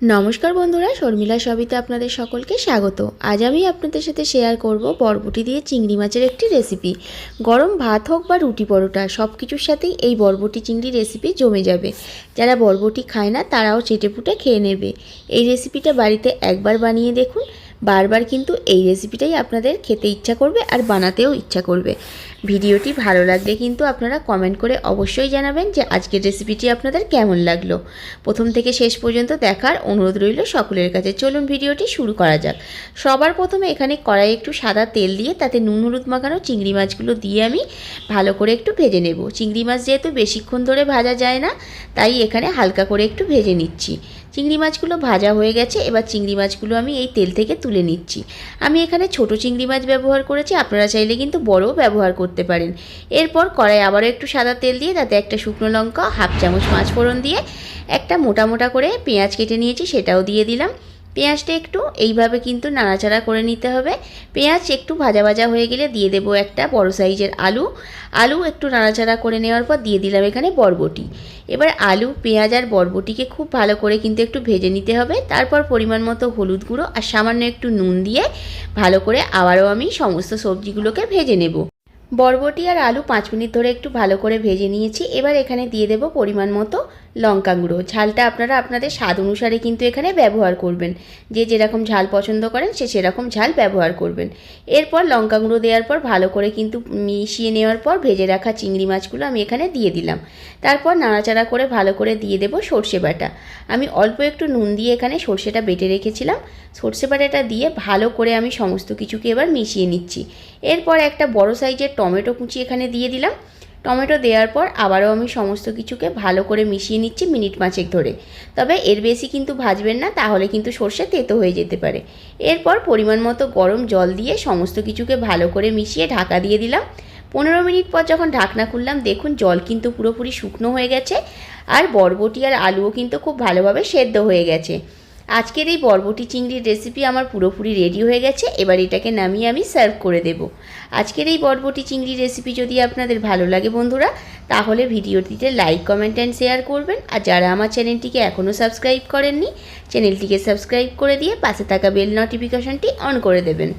নমস্কার বন্ধুরা, শর্মিলা সবিতে আপনাদের সকলকে স্বাগত। আজ আমি আপনাদের সাথে শেয়ার করব বরবটি দিয়ে চিংড়ি মাছের একটি রেসিপি গরম ভাত হোক বা রুটি পরোটা সব কিছুর সাথেই এই বরবটি চিংড়ি রেসিপি জমে যাবে। যারা বরবটি খায় না, তারাও চেটেপুটে খেয়ে নেবে। এই রেসিপিটা বাড়িতে একবার বানিয়ে দেখুন। বারবার কিন্তু এই রেসিপিটাই আপনাদের খেতে ইচ্ছা করবে আর বানাতেও ইচ্ছা করবে। ভিডিওটি ভালো লাগলে কিন্তু আপনারা কমেন্ট করে অবশ্যই জানাবেন যে আজকের রেসিপিটি আপনাদের কেমন লাগল। প্রথম থেকে শেষ পর্যন্ত দেখার অনুরোধ রইল সকলের কাছে। চলুন ভিডিওটি শুরু করা যাক। সবার প্রথমে এখানে কড়াই একটু সাদা তেল দিয়ে তাতে নুন, হলুদ মাখানো চিংড়ি মাছগুলো দিয়ে আমি ভালো করে একটু ভেজে নেব। চিংড়ি মাছ যেহেতু বেশিক্ষণ ধরে ভাজা যায় না, তাই এখানে হালকা করে একটু ভেজে নিচ্ছি। চিংড়ি মাছগুলো ভাজা হয়ে গেছে, এবার চিংড়ি মাছগুলো আমি এই তেল থেকে তুলে নিচ্ছি। আমি এখানে ছোট চিংড়ি মাছ ব্যবহার করেছি, আপনারা চাইলে কিন্তু বড়ও ব্যবহার করতে পারেন। এরপর কড়াই আবারও একটু সাদা তেল দিয়ে তাতে একটা শুকনো লঙ্কা, হাফ চামচ পাঁচ ফোড়ন দিয়ে একটা মোটা মোটা করে পেঁয়াজ কেটে নিয়েছি, সেটাও দিয়ে দিলাম। পেঁয়াজটা একটু এইভাবে কিন্তু নাড়াচাড়া করে নিতে হবে। পেঁয়াজ একটু ভাজা ভাজা হয়ে গেলে দিয়ে দেবো একটা বড় সাইজের আলু। আলু একটু নাড়াচাড়া করে নেওয়ার পর দিয়ে দিলাম এখানে বরবটি। এবার আলু, পেঁয়াজ আর বরবটিকে খুব ভালো করে কিন্তু একটু ভেজে নিতে হবে। তারপর পরিমাণ মতো হলুদ গুঁড়ো আর সামান্য একটু নুন দিয়ে ভালো করে আবারও আমি সমস্ত সবজিগুলোকে ভেজে নেব। বরবটি আর আলু পাঁচ মিনিট ধরে একটু ভালো করে ভেজে নিয়েছি। এবার এখানে দিয়ে দেব পরিমাণ মতো লঙ্কা গুঁড়ো ঝালটা আপনারা আপনাদের স্বাদ অনুসারে কিন্তু এখানে ব্যবহার করবেন। যে যেরকম ঝাল পছন্দ করেন, সে সেরকম ঝাল ব্যবহার করবেন। এরপর লঙ্কা গুঁড়ো দেওয়ার পর ভালো করে কিন্তু মিশিয়ে নেওয়ার পর ভেজে রাখা চিংড়ি মাছগুলো আমি এখানে দিয়ে দিলাম। তারপর নাড়াচাড়া করে ভালো করে দিয়ে দেবো সর্ষে বাটা। আমি অল্প একটু নুন দিয়ে এখানে সর্ষেটা বেটে রেখেছিলাম। সর্ষে বাটাটা দিয়ে ভালো করে আমি সমস্ত কিছুকে এবার মিশিয়ে নিচ্ছি। এরপর একটা বড় সাইজের টমেটো কুচি এখানে দিয়ে দিলাম। টমেটো দেওয়ার পর আবারও আমি সমস্ত কিছুকে ভালো করে মিশিয়ে নিচ্ছি মিনিট পাঁচেক ধরে। তবে এর বেশি কিন্তু ভাজবেন না, তাহলে কিন্তু সর্ষে তেতো হয়ে যেতে পারে। এরপর পরিমাণ মতো গরম জল দিয়ে সমস্ত কিছুকে ভালো করে মিশিয়ে ঢাকা দিয়ে দিলাম। পনেরো মিনিট পর যখন ঢাকনা খুললাম, দেখুন জল কিন্তু পুরোপুরি শুকনো হয়ে গেছে। আর বরবটি আর আলুও কিন্তু খুব ভালোভাবে সেদ্ধ হয়ে গেছে। আজকের এই বরবটি চিংড়ির রেসিপি আমার পুরোপুরি রেডি হয়ে গেছে, এবার এটাকে নামিয়ে আমি সার্ভ করে দেব। আজকের এই বরবটি চিংড়ির রেসিপি যদি আপনাদের ভালো লাগে বন্ধুরা, তাহলে ভিডিওটিতে লাইক কমেন্ট অ্যান্ড শেয়ার করবেন। আর যারা আমার চ্যানেলটিকে এখনও সাবস্ক্রাইব করেননি চ্যানেলটিকে সাবস্ক্রাইব করে দিয়ে পাশে থাকা বেল নোটিফিকেশনটি অন করে দেবেন।